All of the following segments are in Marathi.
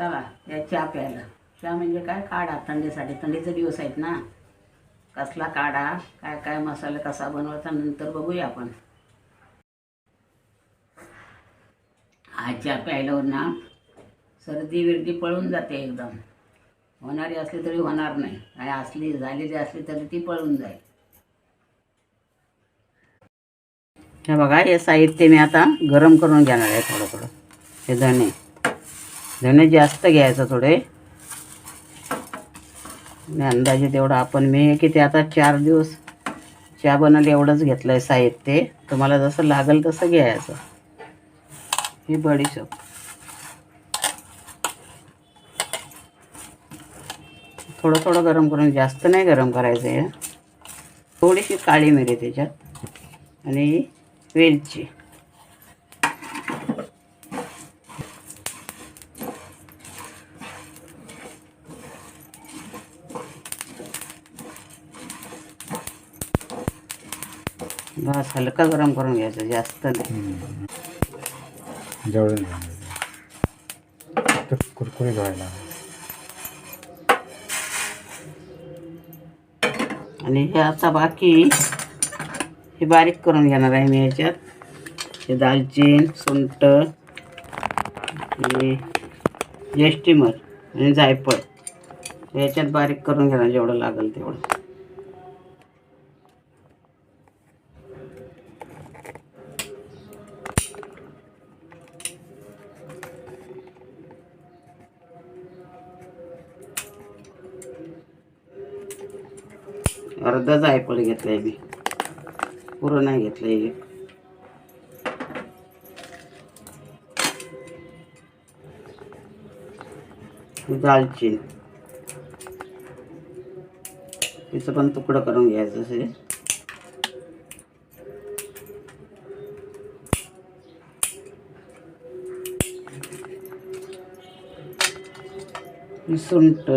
चला या चहा प्यायला. चहा म्हणजे काय? काढा थंडीसाठी. थंडीचे दिवस आहेत ना. कसला काढा? काय काय मसाला कसा बनवायचा नंतर बघूया आपण. हा चहा प्यायल्यावर ना सर्दी विर्दी पळून जाते एकदम. होणारी असली तरी होणार नाही. आणि असली झालेली असली तरी ती पळून जाईल. हे बघा हे साहित्य मी आता गरम करून घेणार आहे थोडं थोडं. हे धणे. धणे जास्त घ्यायचं थोडे. अंदाजे तेवढं आपण मी किती आता चार दिवस चहा बनवलं एवढंच घेतलं आहे साहित्य. तुम्हाला जसं लागेल तसं घ्यायचं. ही बडीशोप थोडं थोडं गरम करून जास्त नाही गरम करायचं आहे थोडीशी काळी मिरी त्याच्यात. आणि वेलची. बस हलका गरम करून घ्यायचं जास्त नाही. जवळून तर कुरकुरीत व्हायला आणि हे आता बाकी हे बारीक करून घेणार आहे मी याच्यात. हे दालचीन सुंट आणि जेष्टीमर आणि जायफळ. याच्यात बारीक करून घेणार जेवढं लागेल तेवढं. अर्धा जायफळ आहे मी. पुरं नाही घेतलंय. एक दालचीन. तिचं पण तुकडं करून घ्यायचं असे सुंट.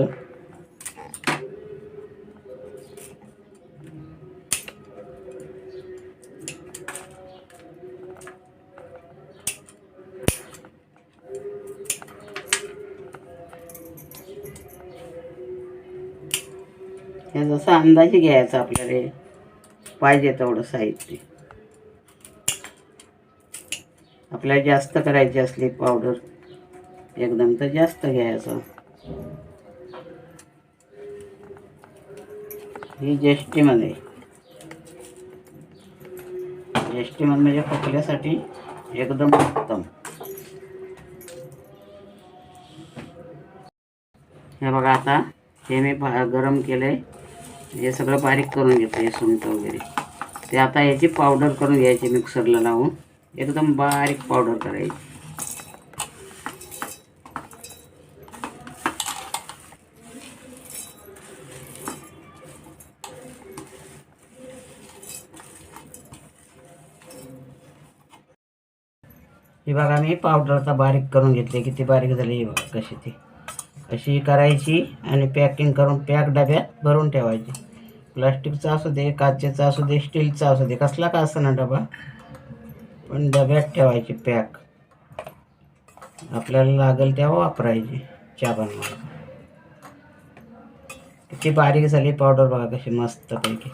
हे जसं अंदाजे घ्यायचं आपल्याला. पाहिजे तेवढं साहित्य. आपल्याला जास्त करायची असली पावडर एकदम तर जास्त घ्यायचं. ही जेष्टीमध्ये जेष्टीमध्ये म्हणजे खोकल्यासाठी एकदम उत्तम. हे बघा आता हे मी गरम केलं आहे हे सगळं बारीक करून घेतो हे सुंठ वगैरे. ते आता याची पावडर करून घ्यायची मिक्सरला लावून. एकदम बारीक पावडर करायची. ही बघा मी पावडर आता बारीक करून घेतली. किती बारीक झाली ही बघा कशी ती. अशी करायची आणि पॅकिंग करून पॅक डब्यात भरून ठेवायची. प्लास्टिकचा असू दे काचेचा असू दे स्टीलचा असू दे कसला का असं ना डबा पण डब्यात ठेवायची पॅक आपल्याला लागेल तेव्हा वापरायची चहा बनवायला किती बारीक झाली पावडर बघा कशी मस्तपैकी.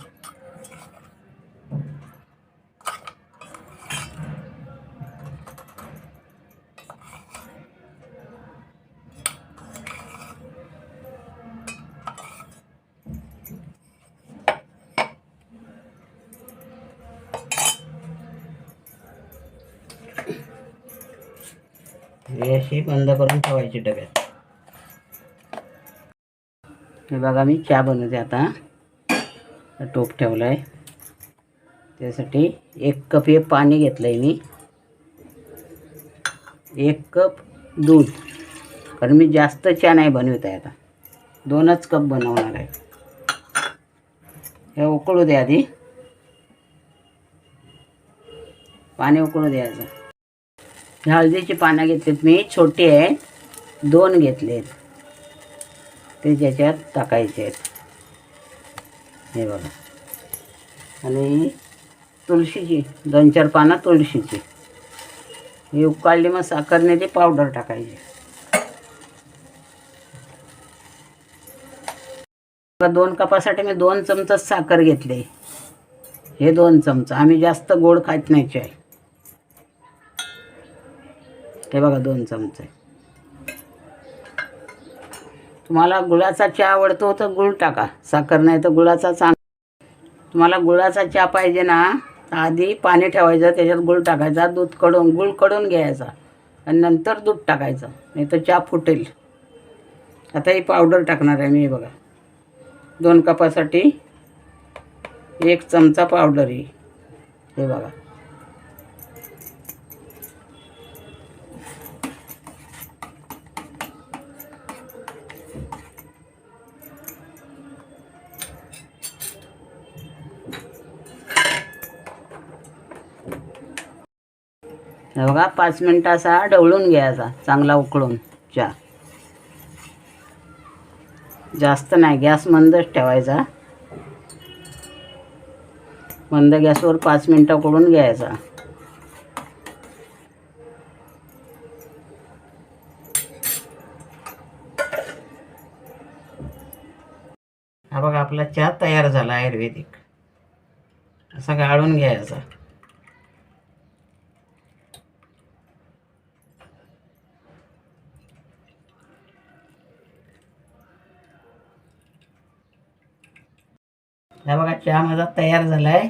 अशी बंद करून ठेवायची डब्यात. हे बघा मी चहा बनवते आता. टोप ठेवला आहे त्यासाठी एक कप हे पाणी घेतलं आहे मी. एक कप दूध. कारण मी जास्त चहा नाही बनवत आहे आता. दोनच कप बनवणार आहे. हे उकळू द्या आधी. पाणी उकळू द्यायचं हळदीची पानं घेतलीत. मी छोटी आहे. दोन घेतलेत. ते ज्याच्यात टाकायचे आहेत. हे बघा. आणि तुळशीची दोन चार पानं तुळशीची. ही उकाळली मग साखरने ती पावडर टाकायची. दोन कपासाठी मी दोन चमचा साखर घेतले. हे दोन चमचा. आम्ही जास्त गोड खात नाहीचे आहे हे बघा दोन चमचे. तुम्हाला गुळाचा चहा आवडतो तर गुळ टाका. साखर नाही तर गुळाचा चांग तुम्हाला गुळाचा चहा पाहिजे ना आधी पाणी ठेवायचं त्याच्यात गुळ टाकायचा दूधकडून गुळकडून घ्यायचा. आणि नंतर दूध टाकायचं नाही तर चहा फुटेल. आता ही पावडर टाकणार आहे मी हे बघा. दोन कपासाठी एक चमचा पावडर ही. हे बघा. हे बघा पाच मिनटं असा ढवळून घ्यायचा चांगला उकळून चहा जास्त नाही गॅस मंदच ठेवायचा. मंद गॅसवर पाच मिनटं उकळून घ्यायचा. हा बघा आपला चहा तयार झाला आयुर्वेदिक. असा गाळून घ्यायचा. हा बघा चहा माझा तयार झाला आहे